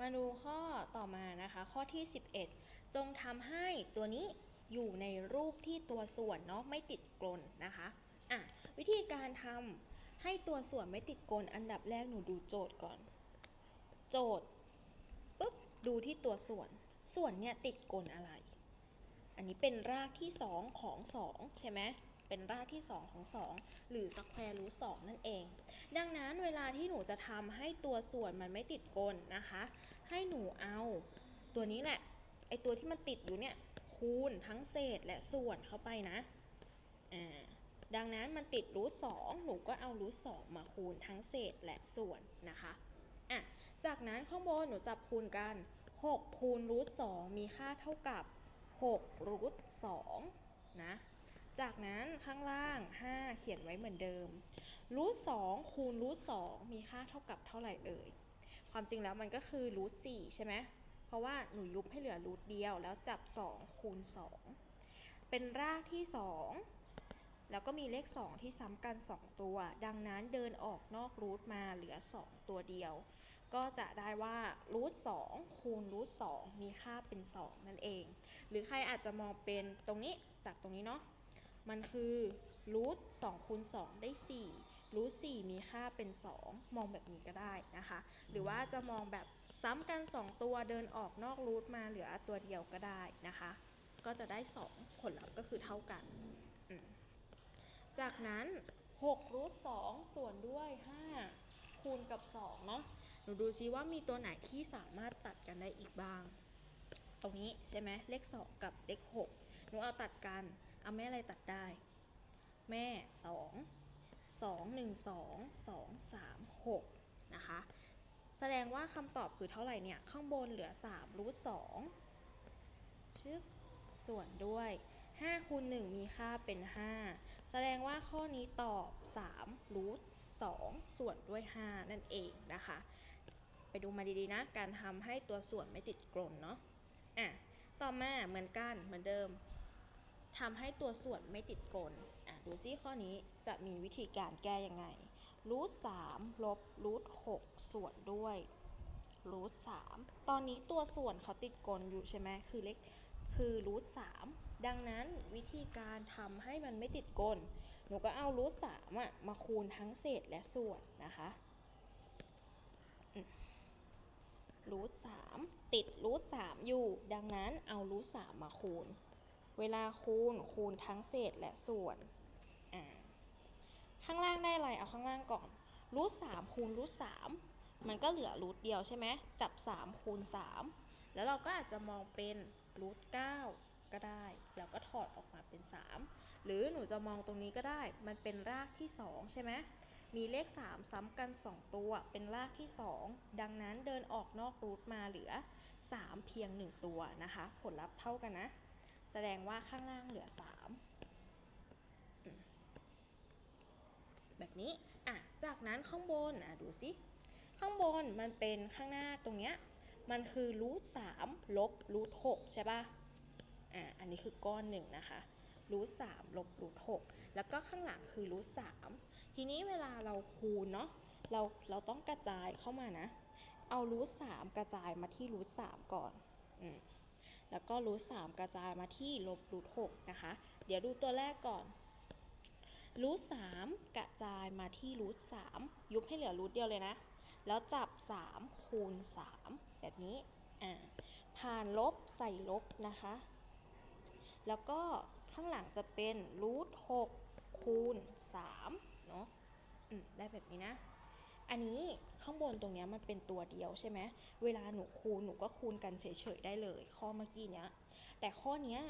มาดูข้อต่อมานะคะ ข้อที่ 11 จงทำให้ตัวนี้อยู่ในรูปที่ตัวส่วนเนาะไม่ติดกลนนะคะอะวิธีการทำให้ตัวส่วนไม่ติดกลนอันดับแรกหนูดูโจทย์ก่อน โจทย์ปุ๊บดูที่ตัวส่วน ส่วนเนี่ยติดกลนอะไร อันนี้เป็นรากที่ 2 ของ 2 ใช่ไหม เป็นรากที่ 2 ของ 2 หรือสแควร์รูทสนั่นเอง ดังนั้นเวลาที่หนูจะทำให้ตัวส่วนมันไม่ติดกลนะคะ ให้หนูเอาตัวนี้แหละไอตัวที่มันติดอยู่เนี่ยคูณทั้งเศษและส่วนเข้าไปนะอ่าดังนั้นมันติดรูทสองหนูก็เอารูทสองมาคูณทั้งเศษและส่วนนะคะอะจากนั้นข้างบนหนูจับคูณกัน 6 คูณรูทสองมีค่าเท่ากับ6รูทสองนะ จากนั้นข้างล่าง 5 เขียนไว้เหมือนเดิมรูทสองคูณรูทสองมีค่าเท่ากับเท่าไหร่เอ่ย ความจริงแล้วมันก็คือรูทสี่ใช่ไหมเพราะว่าหนูยุบให้เหลือรูทเดียว แล้วจับ 2 คูณ 2 เป็นรากที่ 2 แล้วก็มีเลข 2 ที่ซ้ำกัน 2 ตัว ดังนั้นเดินออกนอกรูทมาเหลือ 2 ตัวเดียว ก็จะได้ว่ารูท2คูณรูท2มีค่าเป็น 2 นั่นเอง หรือใครอาจจะมองเป็นตรงนี้จากตรงนี้เนาะ มันคือรูท2คูณ2ได้4รูท4มีค่าเป็น2มองแบบนี้ก็ได้นะคะ หรือว่าจะมองแบบซ้ำกัน2ตัวเดินออกนอกรูทมาเหลือตัวเดียวก็ได้นะคะ ก็จะได้2ผลลัพธ์ก็คือเท่ากัน จากนั้น6รูท2ส่วนด้วย 5 คูณกับ2เนาะหนูดูซิว่ามีตัวไหนที่สามารถตัดกันได้อีกบ้าง ตรงนี้ใช่ไหมเลข 2 กับเลข 6 หนูเอาตัดกัน เอาแม่อะไรตัดได้ แม่2 2 1 2 2 3 6นะคะ แสดงว่าคำตอบคือเท่าไหร่เนี่ย ข้างบนเหลือ3รูท2ชึบส่วนด้วย5คูณ1มีค่าเป็น 5 แสดงว่าข้อนี้ตอบ3รูท2ส่วนด้วย 5 นั่นเองนะคะ ไปดูมาดีๆนะ การทำให้ตัวส่วนไม่ติดกลนเนาะอะต่อมาเหมือนกันเหมือนเดิม ทำให้ตัวส่วนไม่ติดกลอะดูซิข้อนี้จะมีวิธีการแก้ยังไงรูทสามลบรูทหกส่วนด้วยรูทสามตอนนี้ตัวส่วนเขาติดกลอยู่ใช่ไหมคือเลขคือรูทสามดังนั้นวิธีการทำให้มันไม่ติดกล หนูก็เอารูทสามอะมาคูณทั้งเศษและส่วนนะคะรูทสามติดรูทสามอยู่ ดังนั้นเอารูทสามมาคูณ เวลาคูณคูณทั้งเศษและส่วน ข้างล่างได้อะไรเอาข้างล่างก่อนรูทสามคูณรูทสามมันก็เหลือรูทเดียวใช่ไหมจับสามคูณสามแล้วเราก็อาจจะมองเป็นรูทเก้าก็ได้ แล้วก็ถอดออกมาเป็นสามหรือหนูจะมองตรงนี้ก็ได้ มันเป็นรากที่สองใช่ไหมมีเลข 3 ซ้ำกัน 2 ตัว เป็นรากที่ 2 ดังนั้นเดินออกนอกรูทมาเหลือ 3 เพียง 1 ตัวนะคะ ผลลัพธ์เท่ากันนะ แสดงว่าข้างล่างเหลือ3แบบนี้ อะ จากนั้นข้างบน อะ ดูสิข้างบนมันเป็นข้างหน้าตรงเนี้ย มันคือรูทสามลบรูทหกใช่ป่ะ อะ อันนี้คือก้อนหนึ่งนะคะรูทสามลบรูทหกแล้วก็ข้างหลังคือรูทสามทีนี้เวลาเราคูณเนาะ เรา เราต้องกระจายเข้ามานะ เอารูทสามกระจายมาที่รูทสามก่อน อืม แล้วก็รูทสามกระจายมาที่ลบรูทหกนะคะ เดี๋ยวดูตัวแรกก่อนรูทสามกระจายมาที่รูทสามยุบให้เหลือรูทเดียวเลยนะ แล้วจับสามคูณสามแบบนี้อ่าผ่านลบใส่ลบนะคะ แล้วก็ข้างหลังจะเป็นรูทหกคูณสามเนาะอืมได้แบบนี้นะ อันนี้ ข้างบนตรงนี้มันเป็นตัวเดียวใช่ไหมเวลาหนูคูณหนูก็คูณกันเฉยๆได้เลย ข้อเมื่อกี้เนี้ย แต่ข้อเนี้ย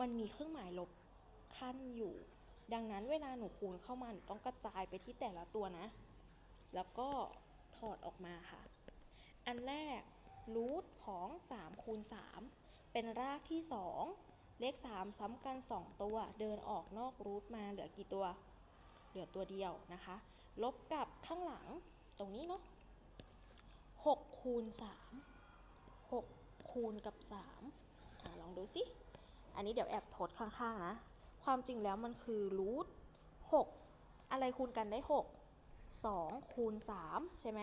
มันมีเครื่องหมายลบขั้นอยู่ ดังนั้นเวลาหนูคูณเข้ามาหนูต้องกระจายไปที่แต่ละตัวนะ แล้วก็ถอดออกมาค่ะ อันแรกรูทของ3คูณ3เป็นรากที่ 2 เลข 3 ซ้ำกัน 2 ตัว เดินออกนอกรูทมาเหลือกี่ตัว เหลือตัวเดียวนะคะ ลบกับข้างหลัง ตรงนี้เนาะ6คูณ3 6คูณกับ3อ่าลองดูสิ อันนี้เดี๋ยวแอบทดข้างๆนะ ความจริงแล้วมันคือรูท6อะไรคูณกันได้6 2คูณ3ใช่ไหม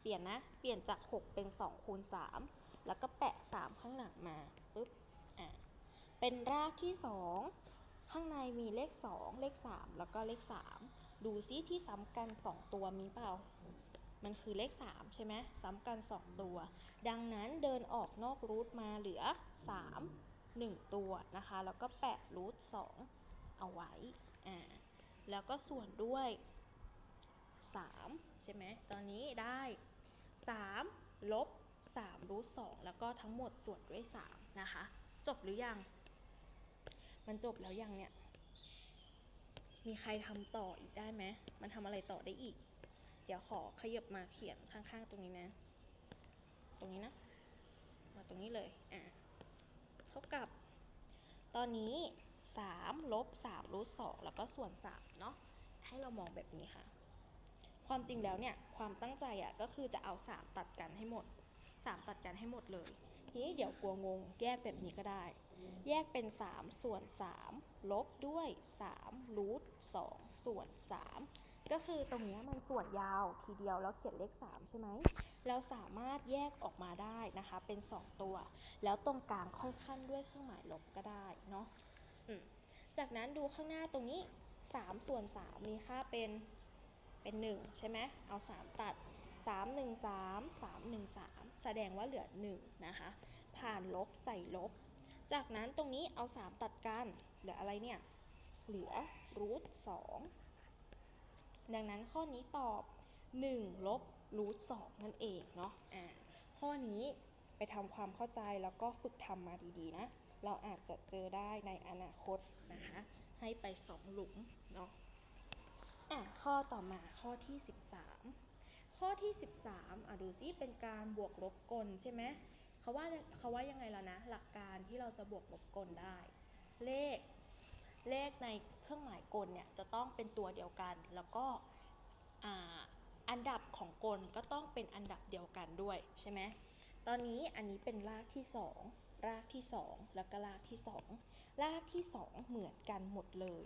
เปลี่ยนนะ เปลี่ยนจาก6เป็น2คูณ3แล้วก็แปะ3ข้างหลังมาปึ๊บอะเป็นรากที่2ข้างในมีเลข 2 เลข 3 แล้วก็เลข 3 ดูซิที่ซ้ำกัน 2 ตัวมีเปล่า มันคือเลข 3 ใช่ไหมซ้ำกัน 2 ตัว ดังนั้นเดินออกนอกรูทมาเหลือ 3 1 ตัวนะคะ แล้วก็แปะรูท2เอาไว้อ่าแล้วก็ส่วนด้วย 3 ใช่ไหมตอนนี้ได้ 3 ลบ3รูท2แล้วก็ทั้งหมดส่วนด้วย 3 นะคะ จบหรือยัง มันจบแล้วยังเนี่ย มีใครทำต่ออีกได้ไหม มันทำอะไรต่อได้อีก เดี๋ยวขอขยับมาเขียนข้างๆ ตรงนี้นะ ตรงนี้นะ มาตรงนี้เลย อะ เท่ากับ ตอนนี้3ลบ3รูท2แล้วก็ส่วน3เนาะ ให้เรามองแบบนี้ค่ะ ความจริงแล้วเนี่ย ความตั้งใจอะ่ะก็คือจะเอา 3 ตัดกันให้หมด 3 ตัดกันให้หมดเลย ทีนี้เดี๋ยวกลัวงง แยกแบบนี้ก็ได้ แยกเป็น 3 ส่วน 3 ลบด้วย3รูท2ส่วน 3 ก็คือตรงนี้มันส่วนยาวทีเดียวแล้วเขียนเลข 3 ใช่ไหมเราสามารถแยกออกมาได้นะคะ เป็น 2 ตัว แล้วตรงกลางค่อยขั้นด้วยเครื่องหมายลบก็ได้เนาะจากนั้นดูข้างหน้าตรงนี้ 3 ส่วน 3 มีค่าเป็นเป็น 1 ใช่ไหมเอา 3 ตัด 3 1 3 3 1 3 แสดงว่าเหลือ 1 นะคะ ผ่านลบใส่ลบ จากนั้นตรงนี้เอา 3 ตัดกัน เหลืออะไรเนี่ย เหลือรูท2 ดังนั้นข้อนี้ตอบ1ลบรูท2นั่นเองเนาะอ่าข้อนี้ไปทำความเข้าใจแล้วก็ฝึกทำมาดีๆนะ เราอาจจะเจอได้ในอนาคตนะคะ ให้ไป2หลุมเนาะอะข้อต่อมาข้อที่ 13 ข้อที่ 13อะดูซิเป็นการบวกลบกลใช่ไหมเขาว่าเขาว่ายังไงแล้วนะ หลักการที่เราจะบวกลบกลได้ เลข เลขในเครื่องหมายกลเนี่ยจะต้องเป็นตัวเดียวกัน แล้วก็อันดับของกลก็ต้องเป็นอันดับเดียวกันด้วยใช่ไหมตอนนี้อันนี้เป็นรากที่ 2 รากที่ 2 แล้วก็รากที่ 2 รากที่ 2 เหมือนกันหมดเลย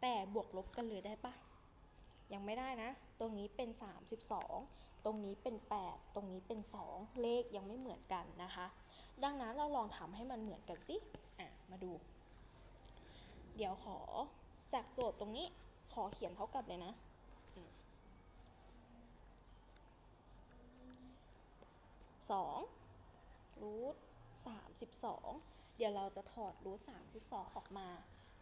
แต่บวกลบกันเลยได้ปะยังไม่ได้นะ ตรงนี้เป็น 32 ตรงนี้เป็น 8 ตรงนี้เป็น 2 เลขยังไม่เหมือนกันนะคะ ดังนั้นเราลองทำให้มันเหมือนกันสิอะมาดู เดี๋ยวขอจากโจทย์ตรงนี้ ขอเขียนเท่ากับเลยนะ สองรูทสามสิบสอง เดี๋ยวเราจะถอดรูทสามสิบสองออกมา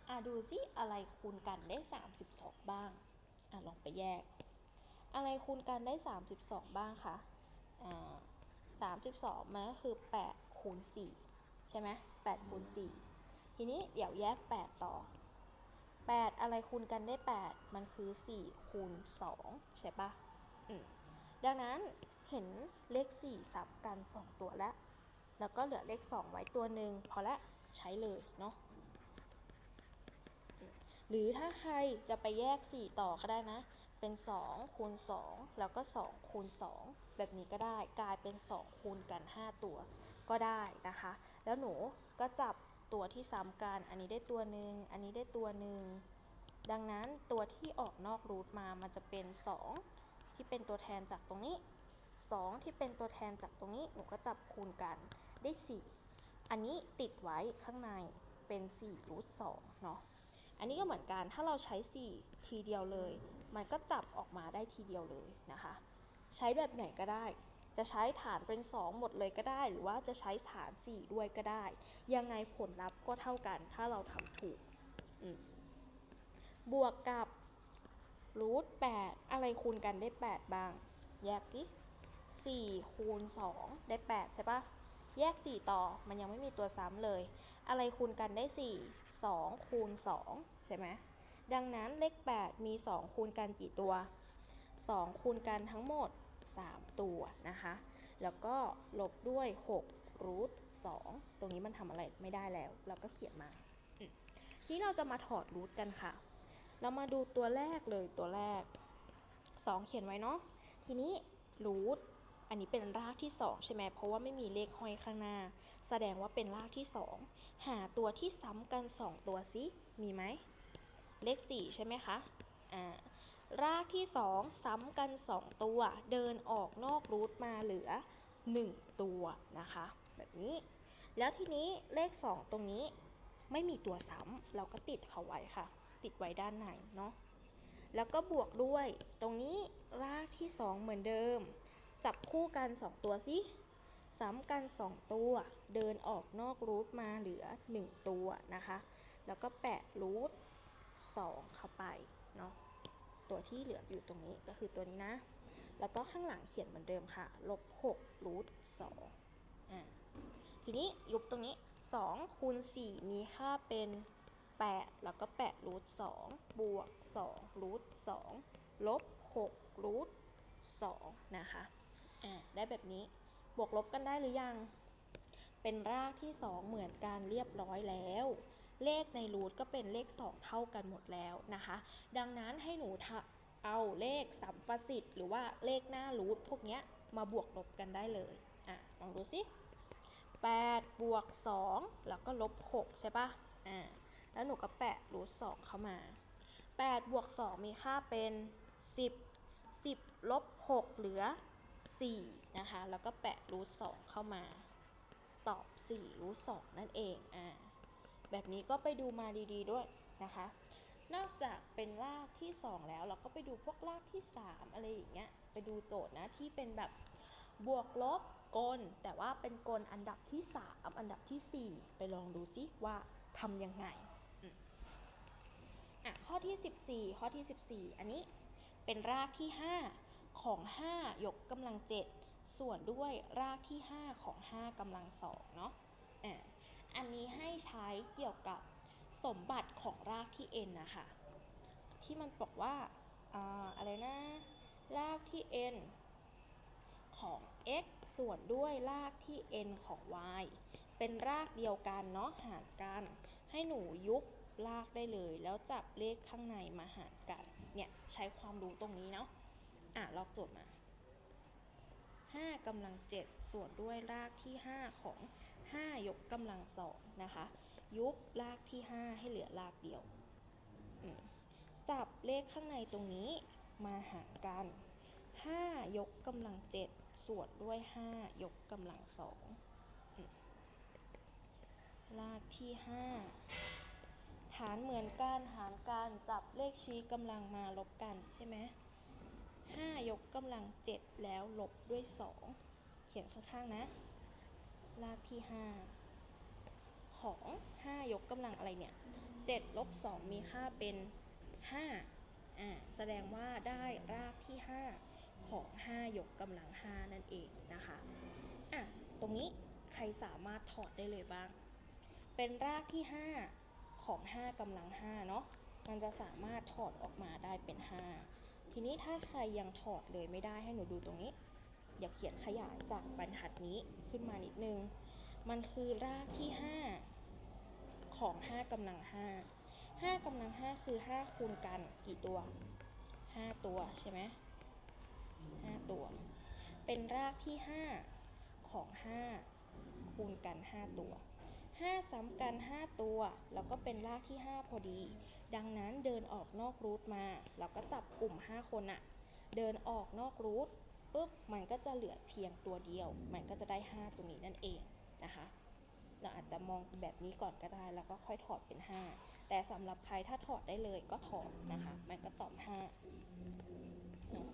อะดูสิอะไรคูณกันได้สามสิบสองบ้าง อะลองไปแยก อะไรคูณกันได้32บ้างคะอ่า32มันก็คือ8คูณ4ใช่ไหม8คูณ4 ทีนี้เดี๋ยวแยก 8 ต่อ 8 อะไรคูณกันได้ 8 มันคือ 4 คูณ 2 ใช่ปะอืมดังนั้นเห็นเลข 4 สับกัน 2 ตัวแล้ว แล้วก็เหลือเลข 2 ไว้ตัวหนึ่งพอละใช้เลยเนาะหรือถ้าใครจะไปแยก 4 ต่อก็ได้นะ เป็น 2 คูณ 2 แล้วก็ 2 คูณ 2 แบบนี้ก็ได้ กลายเป็น 2 คูณกัน 5 ตัวก็ได้นะคะ แล้วหนูก็จับ ตัวที่ซ้ำกัน อันนี้ได้ตัวหนึ่ง อันนี้ได้ตัวหนึ่ง ดังนั้นตัวที่ออกนอกรูทมา มันจะเป็น 2 ที่เป็นตัวแทนจากตรงนี้ 2 ที่เป็นตัวแทนจากตรงนี้ หนูก็จับคูณกัน ได้ 4 อันนี้ติดไว้ข้างในเป็น4รูท2เนาะ อันนี้ก็เหมือนกัน ถ้าเราใช้ 4 ทีเดียวเลย มันก็จับออกมาได้ทีเดียวเลยนะคะ ใช้แบบไหนก็ได้ จะใช้ฐานเป็น 2 หมดเลยก็ได้ หรือว่าจะใช้ฐาน 4 ด้วยก็ได้ ยังไงผลลัพธ์ก็เท่ากันถ้าเราทำถูก บวกกับรูท8อะไรคูณกันได้ 8 บ้าง แยกสิ4คูณ2ได้ 8 ใช่ปะแยก 4 ต่อมันยังไม่มีตัวซ้ำเลย อะไรคูณกันได้ 4 2 คูณ 2 ใช่ไหมดังนั้นเลข 8 มี 2 คูณกันกี่ตัว 2 คูณกันทั้งหมด 3 ตัวนะคะ แล้วก็ลบด้วย6รูท2ตรงนี้มันทำอะไรไม่ได้แล้ว เราก็เขียนมาทีนี้เราจะมาถอดรูทกันค่ะ เรามาดูตัวแรกเลยตัวแรก 2 เขียนไว้เนาะ ทีนี้รูทอันนี้เป็นรากที่ 2 ใช่ไหม เพราะว่าไม่มีเลขห้อยข้างหน้า แสดงว่าเป็นรากที่ 2 หาตัวที่ซ้ำกัน 2 ตัวซิมีไหม เลข 4 ใช่ไหมคะ อ่า รากที่สองซ้ำกันสองตัว เดินออกนอกรูทมาเหลือหนึ่งตัวนะคะ แบบนี้ แล้วทีนี้เลขสองตรงนี้ไม่มีตัวซ้ำเราก็ติดเขาไว้ค่ะ ติดไว้ด้านในเนาะแล้วก็บวกด้วย ตรงนี้รากที่สองเหมือนเดิม จับคู่กันสองตัวสิซ้ำกันสองตัว เดินออกนอกรูทมาเหลือหนึ่งตัวนะคะ แล้วก็แปะรูทสองเข้าไปเนาะ ตัวที่เหลืออยู่ตรงนี้ก็คือตัวนี้นะ แล้วก็ข้างหลังเขียนเหมือนเดิมค่ะลบ6รูท2อ่าทีนี้ยุบตรงนี้2คูณ4มีค่าเป็น 8 แล้วก็8รูท2บวก2รูท2ลบ6รูท2นะคะอ่าได้แบบนี้บวกลบกันได้หรือยัง เป็นรากที่ 2 เหมือนกันเรียบร้อยแล้ว เลขในรูทก็เป็นเลข 2 เท่ากันหมดแล้วนะคะ ดังนั้นให้หนูเอาเลขสัมประสิทธิ์ หรือว่าเลขหน้ารูทพวกนี้มาบวกลบกันได้เลยอะลองดูสิ8บวก 2 แล้วก็ลบ 6 ใช่ปะอ่าแล้วหนูก็แปะรูท2เข้ามา8บวก 2 มีค่าเป็น 10 10ลบ6เหลือ 4 นะคะ แล้วก็แปะรูท2เข้ามา ตอบ4รูท2นั่นเองอ่า แบบนี้ก็ไปดูมาดีๆด้วยนะคะ นอกจากเป็นรากที่ 2 แล้วเราก็ไปดูพวกรากที่ 3 อะไรอย่างเงี้ยไปดูโจทย์นะที่เป็นแบบบวกลบกล แต่ว่าเป็นกลอันดับที่ 3 อันดับทีสี่4 ไปลองดูซิว่าทำยังไงอะข้อที่ 14 ข้อที่ 14 อันนี้เป็นรากที่ 5 ของ 5 ยกกำลัง 7 ส่วนด้วยรากที่ 5 ของ 5กำลัง2เนาะอะ อันนี้ให้ใช้เกี่ยวกับสมบัติของรากที่ n นะคะ ที่มันบอกว่าอาอะไรนะ รากที่ n ของ x ส่วนด้วยรากที่ n ของ y เป็นรากเดียวกันเนาะหารกัน ให้หนูยุบรากได้เลย แล้วจับเลขข้างในมาหารกัน เนี่ย ใช้ความรู้ตรงนี้เนาะ อะลอกโจทย์มา 5กำลัง 7 ส่วนด้วยรากที่ 5 ของ 5 ยกกำลังสองนะคะ ยุบรากที่ 5 ให้เหลือรากเดียว จับเลขข้างในตรงนี้มาหารกัน 5 ยกกำลัง 7 ส่วนด้วย 5 ยกกำลังสองรากที่ 5 ฐานเหมือนกันหารกันจับเลขชี้กำลังมาลบกันใช่ไหม 5 ยกกำลัง 7 แล้วลบด้วย 2 เขียนข้างๆนะ รากที่ 5 ของ 5 ยกกำลังอะไรเนี่ย 7 ลบ 2 มีค่าเป็น 5 อ่า แสดงว่าได้รากที่ 5 ของ 5 ยกกำลัง 5 นั่นเองนะคะ อะ ตรงนี้ใครสามารถถอดได้เลยบ้าง เป็นรากที่ 5 ของ 5กำลัง 5 เนาะมันจะสามารถถอดออกมาได้เป็น 5 ทีนี้ถ้าใครยังถอดเลยไม่ได้ให้หนูดูตรงนี้ เดี๋ยวเขียนขยายจากบรรทัดนี้ขึ้นมานิดนึง มันคือรากที่ 5 ของ 5กำลัง 5 5กำลัง 5 คือ 5 คูณกันกี่ตัว 5 ตัวใช่ไหม5ตัว เป็นรากที่ 5 ของ 5 คูณกัน 5 ตัว 5 ซ้ำกัน 5 ตัว แล้วก็เป็นรากที่ 5 พอดี ดังนั้นเดินออกนอกรูทมาเราก็จับกลุ่ม 5 คนอะเดินออกนอกรูทปุ๊บมันก็จะเหลือเพียงตัวเดียว มันก็จะได้ 5 ตัวนี้นั่นเองนะคะ เราอาจจะมองแบบนี้ก่อนก็ได้แล้วก็ค่อยถอดเป็น 5 แต่สำหรับใครถ้าถอดได้เลยก็ถอดนะคะ มันก็ตอบ5เนาะ